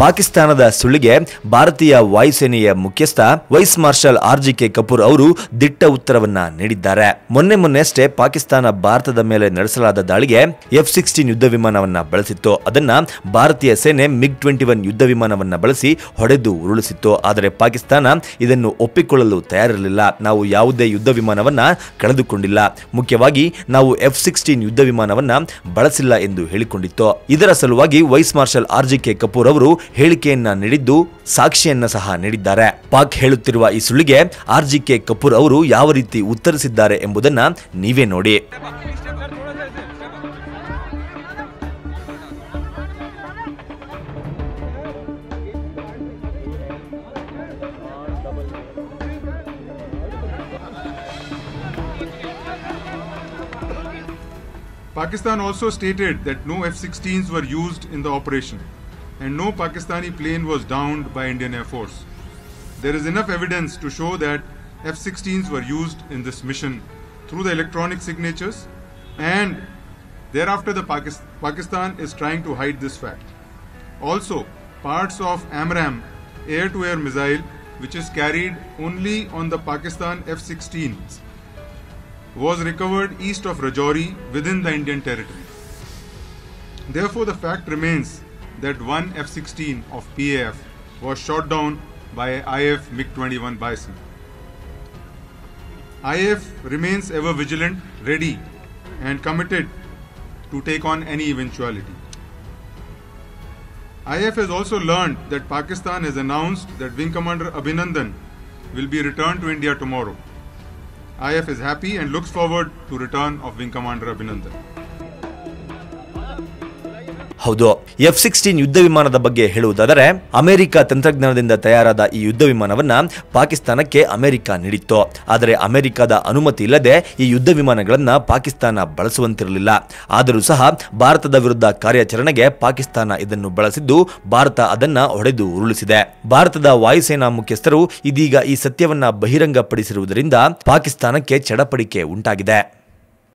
ಪಾಕಿಸ್ತಾನದ ಸುಳ್ಳಿಗೆ ಭಾರತೀಯ ವಾಯುಸೇನೆಯ ಮುಖ್ಯಸ್ಥ vice marshal R G K Kapoor ಅವರು ದಿಟ್ಟ ಉತ್ತರವನ್ನ ನೀಡಿದ್ದಾರೆ. ಮೊನ್ನೆ ಮೊನ್ನೆಯಷ್ಟೇ ಪಾಕಿಸ್ತಾನ ಭಾರತದ ಮೇಲೆ ನಡೆಸಲಾದ ದಾಳಿಗೆ ಎಫ್ ಸಿಕ್ಸ್ಟೀನ್ ಯುದ್ಧ ವಿಮಾನವನ್ನ ಬಳಸಿತ್ತು. ಅದನ್ನ ಭಾರತೀಯ ಸೇನೆ ಮಿಗ್ ಟ್ವೆಂಟಿ ಒನ್ ಯುದ್ಧ ವಿಮಾನವನ್ನ ಬಳಸಿ ಹೊಡೆದು ಉರುಳಿಸಿತ್ತು. ಆದರೆ ಪಾಕಿಸ್ತಾನ ಇದನ್ನು ಒಪ್ಪಿಕೊಳ್ಳಲು ತಯಾರಿರಲಿಲ್ಲ. ನಾವು ಯಾವುದೇ ಯುದ್ಧ ವಿಮಾನವನ್ನ ಕಳೆದುಕೊಂಡಿಲ್ಲ. ಮುಖ್ಯವಾಗಿ ನಾವು ಎಫ್ ಸಿಕ್ಸ್ಟೀನ್ ಯುದ್ಧ ವಿಮಾನವನ್ನ ಬಳಸಿಲ್ಲ ಎಂದು ಹೇಳಿಕೊಂಡಿತ್ತು. ಇದರ ಸಲುವಾಗಿ vice marshal R G K Kapoor ಅವರು ಹೇಳಿಕೆಯನ್ನ ನೀಡಿದ್ದು, ಸಾಕ್ಷಿಯನ್ನ ಸಹ ನೀಡಿದ್ದಾರೆ. ಪಾಕ್ ಹೇಳುತ್ತಿರುವ ಈ ಸುಳ್ಳಿಗೆ ಆರ್ ಜಿ ಕೆ ಕಪೂರ್ ಅವರು ಯಾವ ರೀತಿ ಉತ್ತರಿಸಿದ್ದಾರೆ ಎಂಬುದನ್ನ ನೀವೇ ನೋಡಿ. Pakistan also stated that no F 16s were used in the operation. And no Pakistani plane was downed by Indian Air Force. There is enough evidence to show that F 16s were used in this mission through the electronic signatures and thereafter the Pakis- Pakistan is trying to hide this fact. Also, parts of AMRAM air to air missile which is carried only on the Pakistan F 16s was recovered east of Rajouri within the Indian territory. Therefore, the fact remains that one F 16 of PAF was shot down by IF MiG 21 Bison. IF remains ever vigilant, ready, and committed to take on any eventuality. IF has also learned that Pakistan has announced that Wing Commander Abhinandan will be returned to India tomorrow. IF is happy and looks forward to return of Wing Commander Abhinandan. ಹೌದು. F sixteen ಯುದ್ಧ ವಿಮಾನದ ಬಗ್ಗೆ ಹೇಳುವುದಾದರೆ, America ತಂತ್ರಜ್ಞಾನದಿಂದ ತಯಾರಾದ ಈ ಯುದ್ಧ ವಿಮಾನವನ್ನ ಪಾಕಿಸ್ತಾನಕ್ಕೆ ಅಮೆರಿಕ ನೀಡಿತ್ತು. ಆದರೆ ಅಮೆರಿಕದ ಅನುಮತಿ ಇಲ್ಲದೆ ಈ ಯುದ್ಧ ವಿಮಾನಗಳನ್ನ ಪಾಕಿಸ್ತಾನ ಬಳಸುವಂತಿರಲಿಲ್ಲ. ಆದರೂ ಸಹ ಭಾರತದ ವಿರುದ್ಧ ಕಾರ್ಯಾಚರಣೆಗೆ ಪಾಕಿಸ್ತಾನ ಇದನ್ನು ಬಳಸಿದ್ದು, ಭಾರತ ಅದನ್ನ ಹೊಡೆದು ಉರುಳಿಸಿದೆ. ಭಾರತದ ವಾಯುಸೇನಾ ಮುಖ್ಯಸ್ಥರು ಇದೀಗ ಈ ಸತ್ಯವನ್ನ ಬಹಿರಂಗಪಡಿಸಿರುವುದರಿಂದ ಪಾಕಿಸ್ತಾನಕ್ಕೆ ಚಡಪಡಿಕೆ ಉಂಟಾಗಿದೆ.